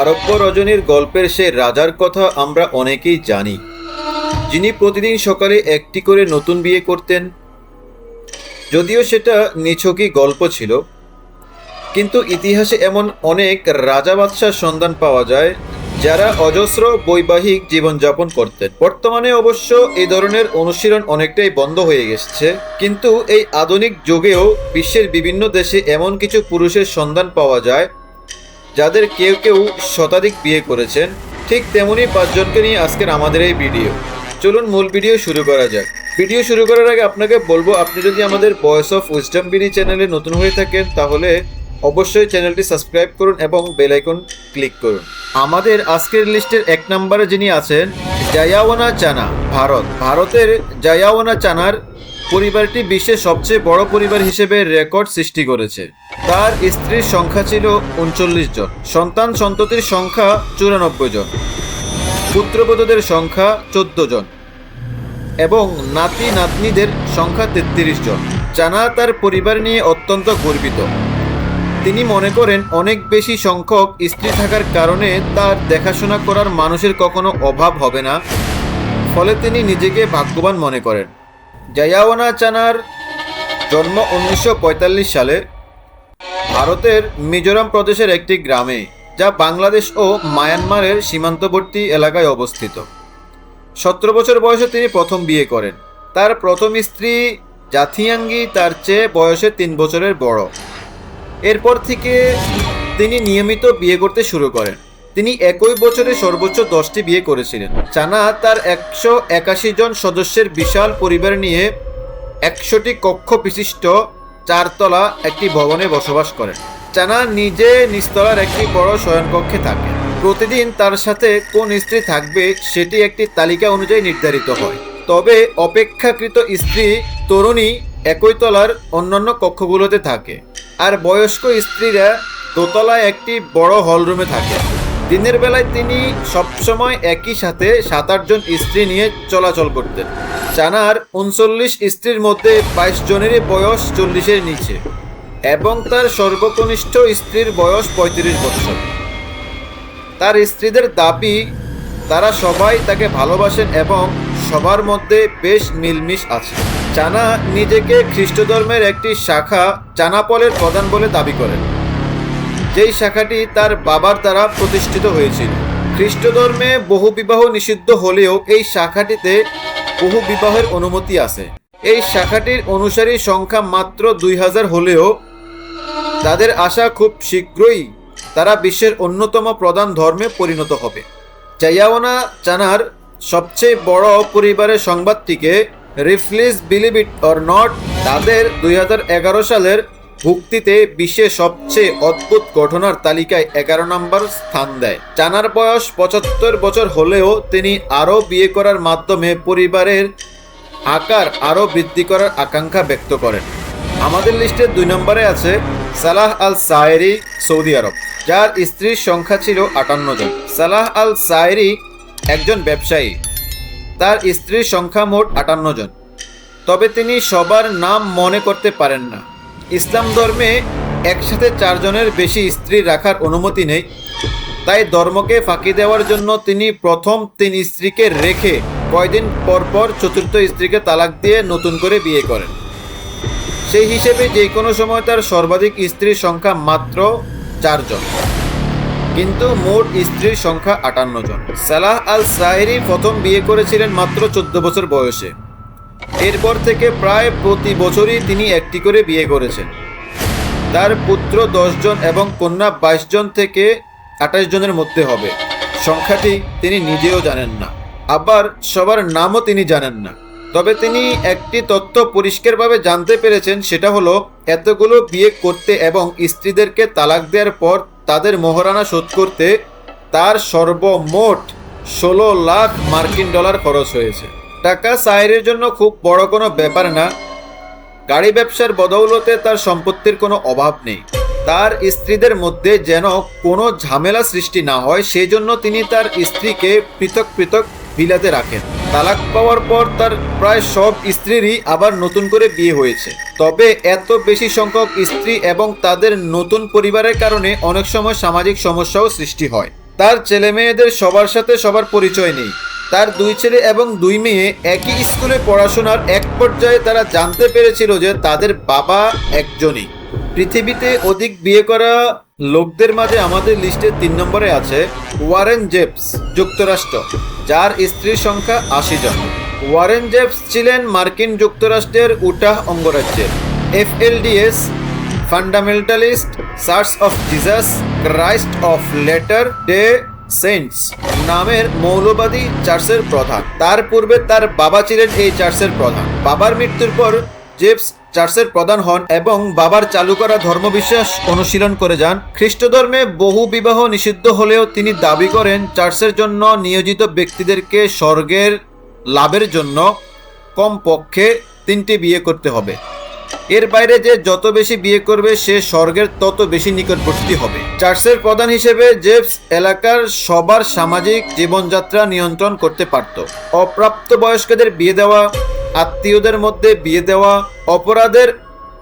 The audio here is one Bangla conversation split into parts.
আরব্য রজনীর গল্পের সে রাজার কথা আমরা অনেকেই জানি। যিনি প্রতিদিন সকালে একটি করে নতুন বিয়ে করতেন। যদিও সেটা নিছকই গল্প ছিল। কিন্তু ইতিহাসে এমন অনেক রাজা বাদশার সন্ধান পাওয়া যায়, যারা অজস্র বৈবাহিক জীবনযাপন করতেন। বর্তমানে অবশ্য এই ধরনের অনুশীলন অনেকটাই বন্ধ হয়ে গেছে। কিন্তু এই আধুনিক যুগেও বিশ্বের বিভিন্ন দেশে এমন কিছু পুরুষের সন্ধান পাওয়া যায় যাদের কেউ কেউ শতাধিক বিয়ে করেছেন, ঠিক তেমনই পাঁচজনকে নিয়ে আজকের আমাদের এই ভিডিও। চলুন মূল ভিডিও শুরু করা যাক। ভিডিও শুরু করার আগে আপনাকে বলব, আপনি যদি আমাদের ভয়েস অফ উইজডম বিডি চ্যানেলে নতুন হয়ে থাকেন, তাহলে অবশ্যই চ্যানেলটি সাবস্ক্রাইব করুন এবং বেল আইকন ক্লিক করুন। আমাদের আজকের লিস্টের এক নম্বরে যিনি আছেন জায়াওয়ানা চানা ভারত। ভারতের জায়াওয়ানা চানার পরিবারটি বিশ্বের সবচেয়ে বড় পরিবার হিসেবে রেকর্ড সৃষ্টি করেছে। তার স্ত্রীর সংখ্যা ছিল উনচল্লিশ জন, সন্তান সন্ততির সংখ্যা চুরানব্বই জন, পুত্রবধূদের সংখ্যা চোদ্দ জন এবং নাতি নাতনিদের সংখ্যা তেত্রিশ জন। জানা তার পরিবার নিয়ে অত্যন্ত গর্বিত। তিনি মনে করেন, অনেক বেশি সংখ্যক স্ত্রী থাকার কারণে তার দেখাশোনা করার মানুষের কখনো অভাব হবে না, ফলে তিনি নিজেকে ভাগ্যবান মনে করেন। জায়াওয়ানা চানার জন্ম উনিশশো পঁয়তাল্লিশ সালে ভারতের মিজোরাম প্রদেশের একটি গ্রামে, যা বাংলাদেশ ও মায়ানমারের সীমান্তবর্তী এলাকায় অবস্থিত। সতেরো বছর বয়সে তিনি প্রথম বিয়ে করেন। তার প্রথম স্ত্রী জাথিয়াঙ্গি, তার চেয়ে বয়সে তিন বছরের বড়। এরপর থেকে তিনি নিয়মিত বিয়ে করতে শুরু করেন। তিনি একই বছরে সর্বোচ্চ দশটি বিয়ে করেছিলেন। চানা তার একশো একাশি জন সদস্যের বিশাল পরিবার নিয়ে একশোটি কক্ষ বিশিষ্ট চারতলা একটি ভবনে বসবাস করেন। চানা নিজে নিচতলার একটি বড় শয়নকক্ষে থাকে। প্রতিদিন তার সাথে কোন স্ত্রী থাকবে সেটি একটি তালিকা অনুযায়ী নির্ধারিত হয়। তবে অপেক্ষাকৃত স্ত্রী তরুণী একই তলার অন্যান্য কক্ষগুলোতে থাকে। আর বয়স্ক স্ত্রীরা দোতলায় একটি বড় হলরুমে থাকে। দিনের বেলায় তিনি সবসময় একই সাথে সাত আটজন স্ত্রী নিয়ে চলাচল করতেন। চানার উনচল্লিশ স্ত্রীর মধ্যে বাইশ জনেরই বয়স চল্লিশের নিচে এবং তার সর্বকনিষ্ঠ স্ত্রীর বয়স পঁয়ত্রিশ বছর। তার স্ত্রীদের দাবি, তারা সবাই তাকে ভালোবাসেন এবং সবার মধ্যে বেশ মিলমিশ আছে। চানা নিজেকে খ্রিস্ট ধর্মের একটি শাখা চানাপলের প্রধান বলে দাবি করেন। যেই শাখাটি তার বাবার দ্বারা প্রতিষ্ঠিত হয়েছিল। খ্রিস্ট ধর্মে বহু বিবাহ নিষিদ্ধ হলেও এই শাখাটিতে বহু বিবাহের অনুমতি আছে। এই শাখাটির অনুসারী সংখ্যা মাত্র দুই হাজার হলেও তাদের আশা খুব শীঘ্রই তারা বিশ্বের অন্যতম প্রধান ধর্মে পরিণত হবে। জায়াওয়ানা চানার সবচেয়ে বড় পরিবারের সংবাদটিকে রিফ্লিজ বিলিভ ইট অর নট তাদের দুই হাজার এগারো সালের ভুক্তিতে বিশ্বের সবচেয়ে অদ্ভুত ঘটনার তালিকায় এগারো নম্বর স্থান দেয়। চানার বয়স পঁচাত্তর বছর হলেও তিনি আরও বিয়ে করার মাধ্যমে পরিবারের আকার আরও বৃদ্ধি করার আকাঙ্ক্ষা ব্যক্ত করেন। আমাদের লিস্টে দুই নম্বরে আছে সালাহ আল সায়েরি, সৌদি আরব, যার স্ত্রীর সংখ্যা ছিল আটান্ন জন। সালাহ আল সায়েরি একজন ব্যবসায়ী। তার স্ত্রীর সংখ্যা মোট আটান্ন জন। তবে তিনি সবার নাম মনে করতে পারেন না। ইসলাম ধর্মে একসাথে চারজনের বেশি স্ত্রী রাখার অনুমতি নেই। তাই ধর্মকে ফাঁকি দেওয়ার জন্য তিনি প্রথম তিন স্ত্রীকে রেখে কয়দিন পরপর চতুর্থ স্ত্রীকে তালাক দিয়ে নতুন করে বিয়ে করেন। সেই হিসেবে যে কোনো সময় তার সর্বাধিক স্ত্রীর সংখ্যা মাত্র চারজন। কিন্তু মোট স্ত্রীর সংখ্যা আটান্ন জন। সালাহ আল সাহেরি প্রথম বিয়ে করেছিলেন মাত্র চোদ্দ বছর বয়সে। এরপর থেকে প্রায় প্রতি বছরই তিনি একটি করে বিয়ে করেছেন। তার পুত্র জন এবং কন্যা বাইশ জন থেকে আঠাশ জনের মধ্যে হবে। সংখ্যাটি তিনি নিজেও জানেন না। আবার সবার নামও তিনি জানেন না। তবে তিনি একটি তথ্য পরিষ্কারভাবে জানতে পেরেছেন, সেটা হলো এতগুলো বিয়ে করতে এবং স্ত্রীদেরকে তালাক দেওয়ার পর তাদের মোহরানা শোধ করতে তার সর্বমোট ষোলো লাখ মার্কিন ডলার খরচ হয়েছে। টাকা সাইরের জন্য খুব বড় কোনো ব্যাপার না। গাড়ি ব্যবসার বদৌলতে তার সম্পত্তির কোনো অভাব নেই। তার স্ত্রীদের মধ্যে যেন কোনো ঝামেলা সৃষ্টি না হয় সেই জন্য তিনি তার স্ত্রীকে পৃথক পৃথক বিলাতে রাখেন। তালাক পাওয়ার পর তার প্রায় সব স্ত্রীরই আবার নতুন করে বিয়ে হয়েছে। তবে এত বেশি সংখ্যক স্ত্রী এবং তাদের নতুন পরিবারের কারণে অনেক সময় সামাজিক সমস্যাও সৃষ্টি হয়। তার ছেলে মেয়েদের সবার সাথে সবার পরিচয় নেই। তার দুই ছেলে এবং দুই মেয়ে একই স্কুলে পড়াশোনার এক পর্যায়ে তারা জানতে পেরেছিল যে তাদের বাবা একজনই। পৃথিবীতে অধিক বিয়ে করা লোকদের মাঝে আমাদের লিস্টে তিন নম্বরে আছে ওয়ারেন জেপস যুক্তরাষ্ট্র, যার স্ত্রীর সংখ্যা আশি জন। ওয়ারেন জেপস ছিলেন মার্কিন যুক্তরাষ্ট্রের উটাহ অঙ্গরাজ্যের F FLDS, Fundamentalist, Church of Jesus, Christ of Latter Day Saints নামের মৌলবাদী চার্চের প্রধান। তার পূর্বে তার বাবা ছিলেন এই চার্চের প্রধান। বাবার মৃত্যুর পর জেপস চার্চের প্রধান হন এবং বাবার চালু করা ধর্মবিশ্বাস অনুশীলন করে যান। খ্রিস্ট ধর্মে বহু বিবাহ নিষিদ্ধ হলেও তিনি দাবি করেন চার্চের জন্য নিয়োজিত ব্যক্তিদেরকে স্বর্গের লাভের জন্য কমপক্ষে তিনটি বিয়ে করতে হবে। এর বাইরে যে যত বেশি বিয়ে করবে, সে স্বর্গের তত বেশি নিকটবর্তী হবে। চার্চের প্রধান হিসেবে জেপস এলাকার সবার সামাজিক জীবনযাত্রা নিয়ন্ত্রণ করতে পারত। অপ্রাপ্ত বয়স্কদের বিয়ে দেওয়া, আত্মীয়দের মধ্যে বিয়ে দেওয়া, অপরাধের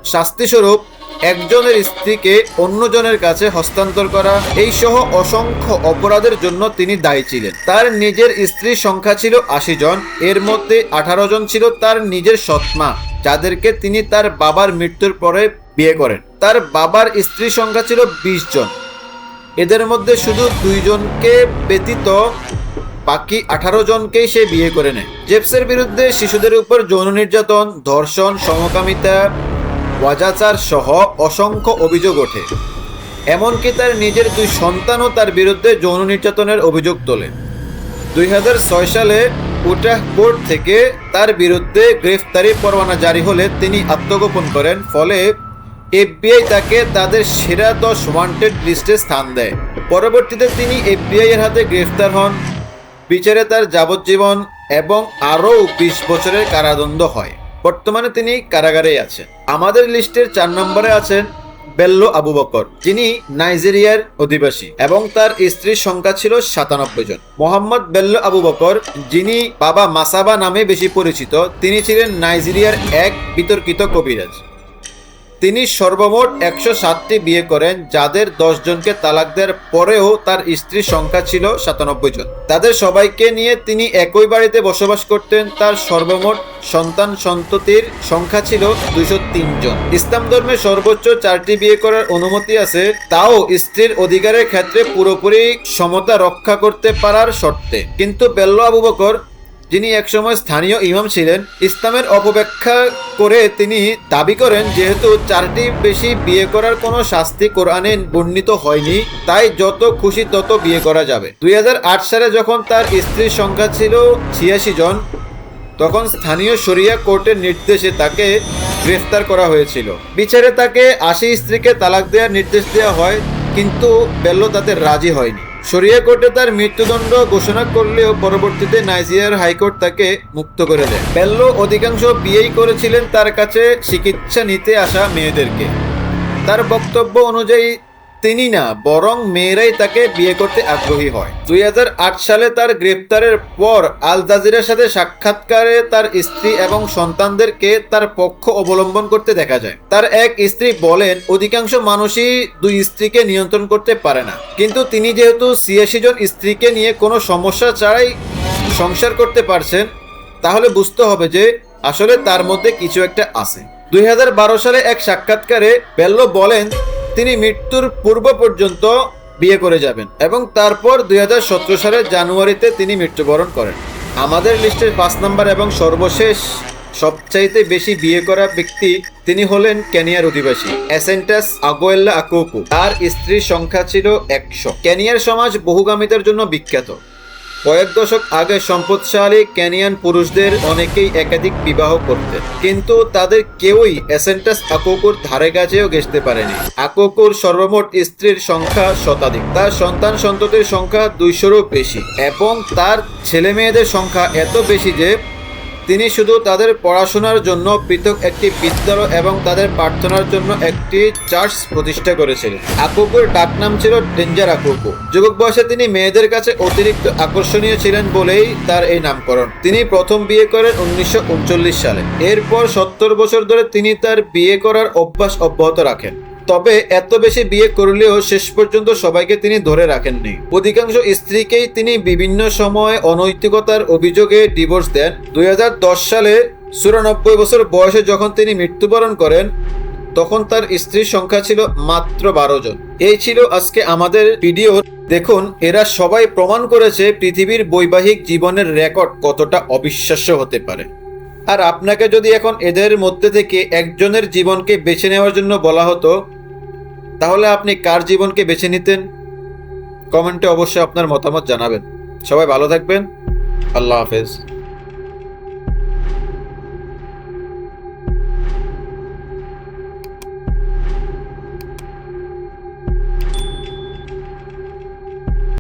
শাস্তিস্বরূপ একজনের স্ত্রীকে অন্যজনের কাছে হস্তান্তর করা, এই সহ অসংখ্য অপরাধের জন্য তিনি দায়ী ছিলেন। তার নিজের স্ত্রীর সংখ্যা ছিল আশি জন, এর মধ্যে আঠারো জন ছিল তার নিজের সৎমা, যাদেরকে তিনি তার বাবার মৃত্যুর পরে বিয়ে করেন। তার বাবার স্ত্রীর সংখ্যা ছিল বিশ জন। এদের মধ্যে শুধু দুইজনকে ব্যতীত বাকি আঠারো জনকেই সে বিয়ে করে নেয়। জেপসের বিরুদ্ধে শিশুদের উপর যৌন নির্যাতন, ধর্ষণ, সমকামিতা ওয়াজাচার সহ অসংখ্য অভিযোগ ওঠে। এমনকি তার নিজের দুই সন্তানও তার বিরুদ্ধে যৌন নির্যাতনের অভিযোগ তোলে দুই হাজার ছয় সালে উটাহ কোর্ট থেকে তার বিরুদ্ধে গ্রেফতারি পরোয়ানা জারি হলে তিনি আত্মগোপন করেন, ফলে এফবিআই তাকে তাদের সেরা দশ ওয়ান্টেড লিস্টে স্থান দেয়। পরবর্তীতে তিনি এফবিআই এর হাতে গ্রেফতার হন। বিচারে তার যাবজ্জীবন এবং আরও বিশ বছরের কারাদণ্ড হয়। বর্তমানে তিনি কারাগারে আছেন। আমাদের লিস্টের চার নম্বরে আছেন বেল্লো আবু বকর। যিনি নাইজেরিয়ার অধিবাসী এবং তার স্ত্রীর সংখ্যা ছিল সাতানব্বই জন। মোহাম্মদ বেল্লো আবু বকর, যিনি বাবা মাসাবা নামে বেশি পরিচিত, তিনি ছিলেন নাইজেরিয়ার এক বিতর্কিত কবিরাজ। তিনি সর্বমোট একশো সাতটি বিয়ে করেন, যাদের জনকে তালাক দেওয়ার পরেও তার স্ত্রীর সংখ্যা ছিল সাতানব্বই জন। তাদের সবাইকে নিয়ে তিনি একই বাড়িতে বসবাস করতেন, তার সর্বমোট সন্তান সন্ততির সংখ্যা ছিল দুইশো তিন জন। ইসলাম ধর্মে সর্বোচ্চ চারটি বিয়ে করার অনুমতি আছে, তাও স্ত্রীর অধিকারের ক্ষেত্রে পুরোপুরি সমতা রক্ষা করতে পারার শর্তে। কিন্তু বেল্লো আবু বকর যিনি একসময় স্থানীয় ইমাম ছিলেন, ইসলামের অপব্যাখ্যা করে তিনি দাবি করেন, যেহেতু চারটি বেশি বিয়ে করার কোনো শাস্তি কোরআনে বর্ণিত হয়নি, তাই যত খুশি তত বিয়ে করা যাবে। দুই হাজার আট সালে যখন তার স্ত্রীর সংখ্যা ছিল ছিয়াশি জন, তখন স্থানীয় শরিয়া কোর্টের নির্দেশে তাকে গ্রেফতার করা হয়েছিল। বিচারে তাকে আশি স্ত্রীকে তালাক দেওয়ার নির্দেশ দেওয়া হয়, কিন্তু বেল্লো তাতে রাজি হয়নি। শরিয়া কোর্টে তার মৃত্যুদণ্ড ঘোষণা করলেও পরবর্তীতে নাইজেরিয়ার হাইকোর্ট তাকে মুক্ত করে দেয়। বেল্লো অধিকাংশ বিয়েই করেছিলেন তার কাছে চিকিৎসা নিতে আসা মেয়েদেরকে। তার বক্তব্য অনুযায়ী তিনি না, বরং মেয়েরাই তাকে বিয়ে করতে আগ্রহী হয়। দুই হাজার আট সালে তার গ্রেপ্তারের পর আল জাজিরার সাথে সাক্ষাৎকারে তার স্ত্রী এবং সন্তানদেরকে তার পক্ষ অবলম্বন করতে দেখা যায়। তার এক স্ত্রী বলেন, অধিকাংশ মানুষই দুই স্ত্রীকে নিয়ন্ত্রণ করতে পারে না। কিন্তু তিনি যেহেতু ছিয়াশি জন স্ত্রীকে নিয়ে কোনো সমস্যা ছাড়াই সংসার করতে পারছেন, তাহলে বুঝতে হবে যে আসলে তার মধ্যে কিছু একটা আছে। দুই হাজার বারো সালে এক সাক্ষাৎকারে বেল্লো বলেন তিনি মৃত্যুর পূর্ব পর্যন্ত বিয়ে করে যাবেন এবং তারপর দুই হাজার সতেরো সালের জানুয়ারিতে তিনি মৃত্যুবরণ করেন। আমাদের লিস্টের পাঁচ নম্বর এবং সর্বশেষ সবচাইতে বেশি বিয়ে করা ব্যক্তি তিনি হলেন কেনিয়ার অধিবাসী অ্যাসেন্টাস আগোয়েল্লা আকুকু তার স্ত্রীর সংখ্যা ছিল একশো। কেনিয়ার সমাজ বহুগামিতার জন্য বিখ্যাত। কয়েক দশক আগে সম্পদশালী ক্যানিয়ান পুরুষদের অনেকেই একাধিক বিবাহ করতেন। কিন্তু তাদের কেউই অ্যাসেন্টাস আকোকুর ধারে কাছেও গেছতে পারেনি। আকোকুর সর্বমোট স্ত্রীর সংখ্যা শতাধিক। তার সন্তান সন্ততির সংখ্যা দুইশোরও বেশি। এবং তার ছেলে মেয়েদের সংখ্যা এত বেশি যে তিনি শুধু তাদের পড়াশোনার জন্য পৃথক একটি বিদ্যালয় এবং তাদের প্রার্থনার জন্য একটি চার্চ প্রতিষ্ঠা করেছিলেন। আকুকুর ডাকনাম ছিল ডেঞ্জার আকুকু। যুবক বয়সে তিনি মেয়েদের কাছে অতিরিক্ত আকর্ষণীয় ছিলেন বলেই তার এই নামকরণ। তিনি প্রথম বিয়ে করেন উনিশশো উনচল্লিশ সালে। এরপর সত্তর বছর ধরে তিনি তার বিয়ে করার অভ্যাস অব্যাহত রাখেন। তবে এত বেশি বিয়ে করলেও শেষ পর্যন্ত সবাইকে তিনি ধরে রাখেননি। অধিকাংশ স্ত্রীকেই তিনি বিভিন্ন সময় অনৈতিকতার অভিযোগে ডিভোর্স দেন। দুই হাজার দশ সালে চুরানব্বই বছর বয়সে যখন তিনি মৃত্যুবরণ করেন, তখন তার স্ত্রীর সংখ্যা ছিল মাত্র বারো জন। এই ছিল আজকে আমাদের ভিডিও। দেখুন, এরা সবাই প্রমাণ করেছে পৃথিবীর বৈবাহিক জীবনের রেকর্ড কতটা অবিশ্বাস্য হতে পারে। আর আপনাকে যদি এখন এদের মধ্যে থেকে একজনের জীবনকে বেছে নেওয়ার জন্য বলা হতো তাহলে আপনি কার জীবনকে বেছে নিতেন? কমেন্টে অবশ্যই আপনার মতামত জানাবেন। সবাই ভালো থাকবেন। আল্লাহ হাফেজ।